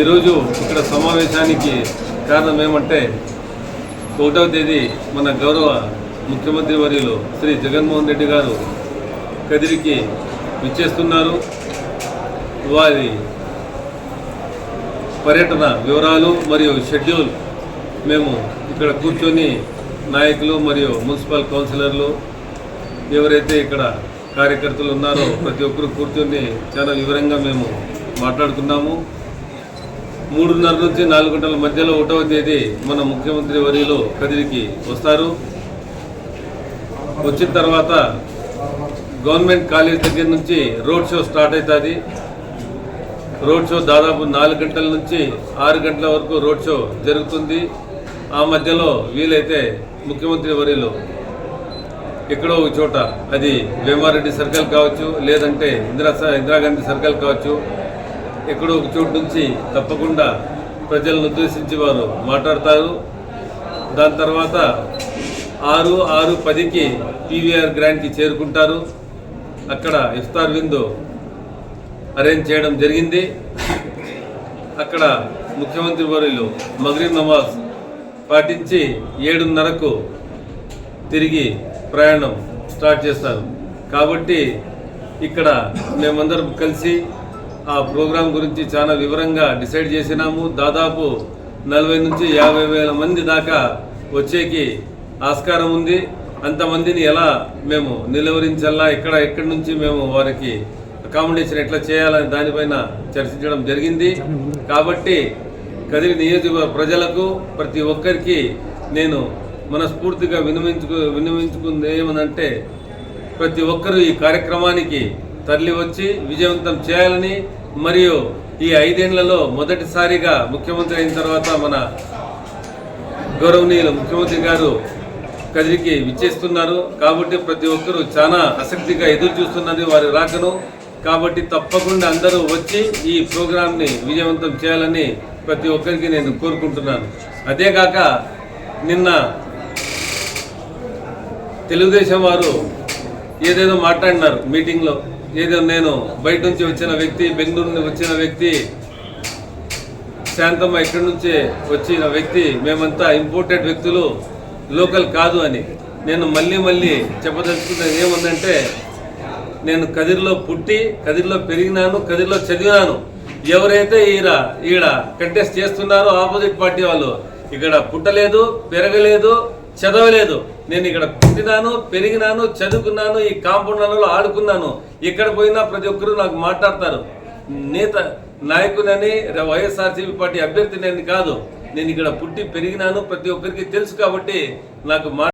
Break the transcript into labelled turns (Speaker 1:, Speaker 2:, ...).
Speaker 1: ఈరోజు ఇక్కడ సమావేశానికి కారణం ఏమంటే ఒకటవ తేదీ మన గౌరవ ముఖ్యమంత్రి వర్యులు శ్రీ జగన్మోహన్ రెడ్డి గారు కదిరికి విచ్చేస్తున్నారు. వారి పర్యటన వివరాలు మరియు షెడ్యూల్ మేము ఇక్కడ కూర్చొని నాయకులు మరియు మున్సిపల్ కౌన్సిలర్లు ఎవరైతే ఇక్కడ కార్యకర్తలు ఉన్నారో. ప్రతి ఒక్కరు కూర్చొని చాలా వివరంగా మేము మాట్లాడుకున్నాము. మూడున్నర నుంచి నాలుగు గంటల మధ్యలో ఒకటవ తేదీ మన ముఖ్యమంత్రి వర్యులు కదిరికి వస్తారు. వచ్చిన తర్వాత గవర్నమెంట్ కాలేజ్ దగ్గర నుంచి రోడ్ షో స్టార్ట్ అవుతుంది రోడ్ షో దాదాపు నాలుగు గంటల నుంచి ఆరు గంటల వరకు రోడ్ షో జరుగుతుంది. ఆ మధ్యలో వీలైతే ముఖ్యమంత్రి వర్యులు ఎక్కడో ఒక చోట అది వేమారెడ్డి సర్కిల్ కావచ్చు లేదంటే ఇందిరా ఇందిరాగాంధీ సర్కిల్ కావచ్చు ఎక్కడో ఒక చోటు నుంచి తప్పకుండా ప్రజలను ఉద్దేశించి వారు మాట్లాడతారు. దాని తర్వాత ఆరు ఆరు పదికి పీవీఆర్ గ్రాండ్కి చేరుకుంటారు. అక్కడ ఇఫ్తార్ విందు అరేంజ్ చేయడం జరిగింది. అక్కడ ముఖ్యమంత్రి వర్యులు మగ్రీబ్ నమాజ్ పాటించి ఏడున్నరకు తిరిగి ప్రయాణం స్టార్ట్ చేస్తారు. కాబట్టి ఇక్కడ మేమందరం కలిసి ఆ ప్రోగ్రాం గురించి చాలా వివరంగా డిసైడ్ చేసినాము. దాదాపు నలభై నుంచి యాభై వేల మంది దాకా వచ్చేకి ఆస్కారం ఉంది. అంతమందిని ఎలా మేము నిలువరించాలా ఎక్కడ ఎక్కడి నుంచి మేము వారికి అకామిడేషన్ ఎట్లా చేయాలని దానిపైన చర్చించడం జరిగింది. కాబట్టి కదిరి నియోజకవర్గ ప్రజలకు ప్రతి ఒక్కరికి నేను మనస్ఫూర్తిగా వినమించుకు వినిమించుకుంది ఏమనంటే ప్రతి ఒక్కరూ ఈ కార్యక్రమానికి తరలి వచ్చి విజయవంతం చేయాలని మరియు ఈ ఐదేళ్ళలో మొదటిసారిగా ముఖ్యమంత్రి అయిన తర్వాత మన గౌరవనీయులు ముఖ్యమంత్రి గారు కదిరికి విచ్చేస్తున్నారు. కాబట్టి ప్రతి ఒక్కరూ చాలా ఆసక్తిగా ఎదురు చూస్తున్నది వారి రాకను. కాబట్టి తప్పకుండా అందరూ వచ్చి ఈ ప్రోగ్రాంని విజయవంతం చేయాలని ప్రతి ఒక్కరికి నేను కోరుకుంటున్నాను. అదేగాక నిన్న తెలుగుదేశం వారు ఏదేదో మాట్లాడినారు మీటింగ్లో ఏదో నేను బయట నుంచి వచ్చిన వ్యక్తి బెంగళూరు నుంచి వచ్చిన వ్యక్తి శాంతమ్మ ఇక్కడి నుంచి వచ్చిన వ్యక్తి మేమంతా ఇంపోర్టెడ్ వ్యక్తులు లోకల్ కాదు అని. నేను మళ్ళీ మళ్ళీ చెప్పదలుచుకున్నది ఏముందంటే నేను కదిరిలో పుట్టి కదిరిలో పెరిగినాను కదిరిలో చదివినాను. ఎవరైతే ఈడ ఈడ కంటెస్ట్ చేస్తున్నారో ఆపోజిట్ పార్టీ వాళ్ళు ఇక్కడ పుట్టలేదు పెరగలేదు చదవలేదు. నేను ఇక్కడ పుట్టినాను పెరిగినాను చదువుకున్నాను ఈ కాంపౌండ్లలో ఆడుకున్నాను. ఎక్కడ పోయినా ప్రతి ఒక్కరూ నాకు మాట్లాడతారు. నేత నాయకునని వైఎస్ఆర్సీపీ పార్టీ అభ్యర్థిని కాదు. నేను ఇక్కడ పుట్టి పెరిగినాను ప్రతి ఒక్కరికి తెలుసు కాబట్టి నాకు